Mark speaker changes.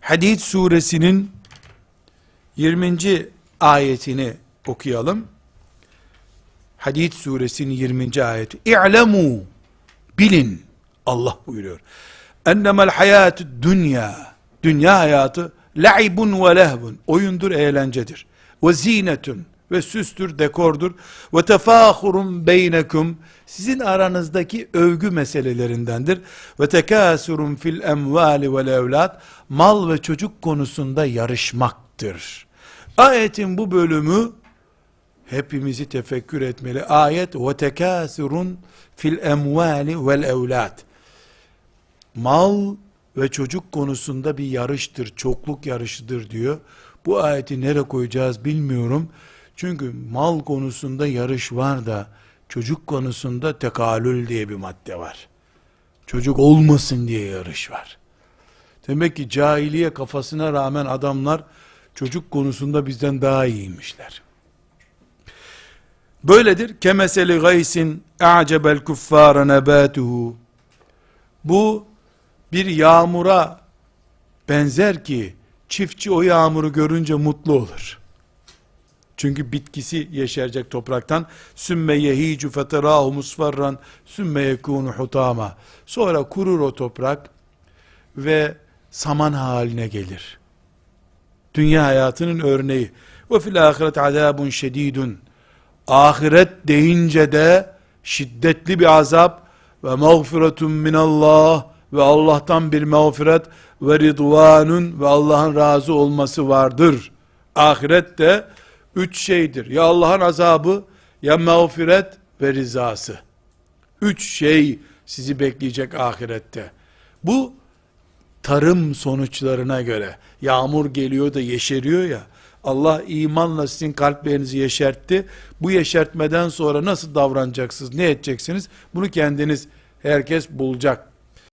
Speaker 1: Hadid suresinin 20. ayetini okuyalım. Hadid suresinin 20. ayeti. İ'lemu bilin Allah buyuruyor. Ennemel hayatü dünya dünya hayatı la'ibun ve lehvun oyundur eğlencedir. Ve zinetun ve süstür dekordur. Ve tefahurun beynekum sizin aranızdaki övgü meselelerindendir. Ve tekâsurun fil emvali vel evlat mal ve çocuk konusunda yarışmaktır. Ayetin bu bölümü hepimizi tefekkür etmeli. Ayet ve tekâsurun fil emvali vel evlat. Mal ve çocuk konusunda bir yarıştır, çokluk yarışıdır diyor. Bu ayeti nereye koyacağız bilmiyorum. Çünkü mal konusunda yarış var da çocuk konusunda tekalül diye bir madde var. Çocuk olmasın diye yarış var. Demek ki cahiliye kafasına rağmen adamlar çocuk konusunda bizden daha iyiymişler. Böyledir. Kemeseli gaysin a'cebel kuffara nebatuhu. Bu bir yağmura benzer ki çiftçi o yağmuru görünce mutlu olur. Çünkü bitkisi yeşerecek topraktan. Sümme yehicu feterahu musfarran sümme yekunu hutama. Sonra kurur o toprak ve saman haline gelir. Dünya hayatının örneği. Ve fil ahiret azabun şedidun. Ahiret deyince de şiddetli bir azap ve mağfiretun minallah ve Allah'tan bir mağfiret ve ridvanun ve Allah'ın razı olması vardır. Ahirette üç şeydir. Ya Allah'ın azabı, ya mağfiret ve rızası. Üç şey sizi bekleyecek ahirette. Bu tarım sonuçlarına göre yağmur geliyor da yeşeriyor ya Allah imanla sizin kalplerinizi yeşertti. Bu yeşertmeden sonra nasıl davranacaksınız, ne edeceksiniz? Bunu kendiniz herkes bulacak.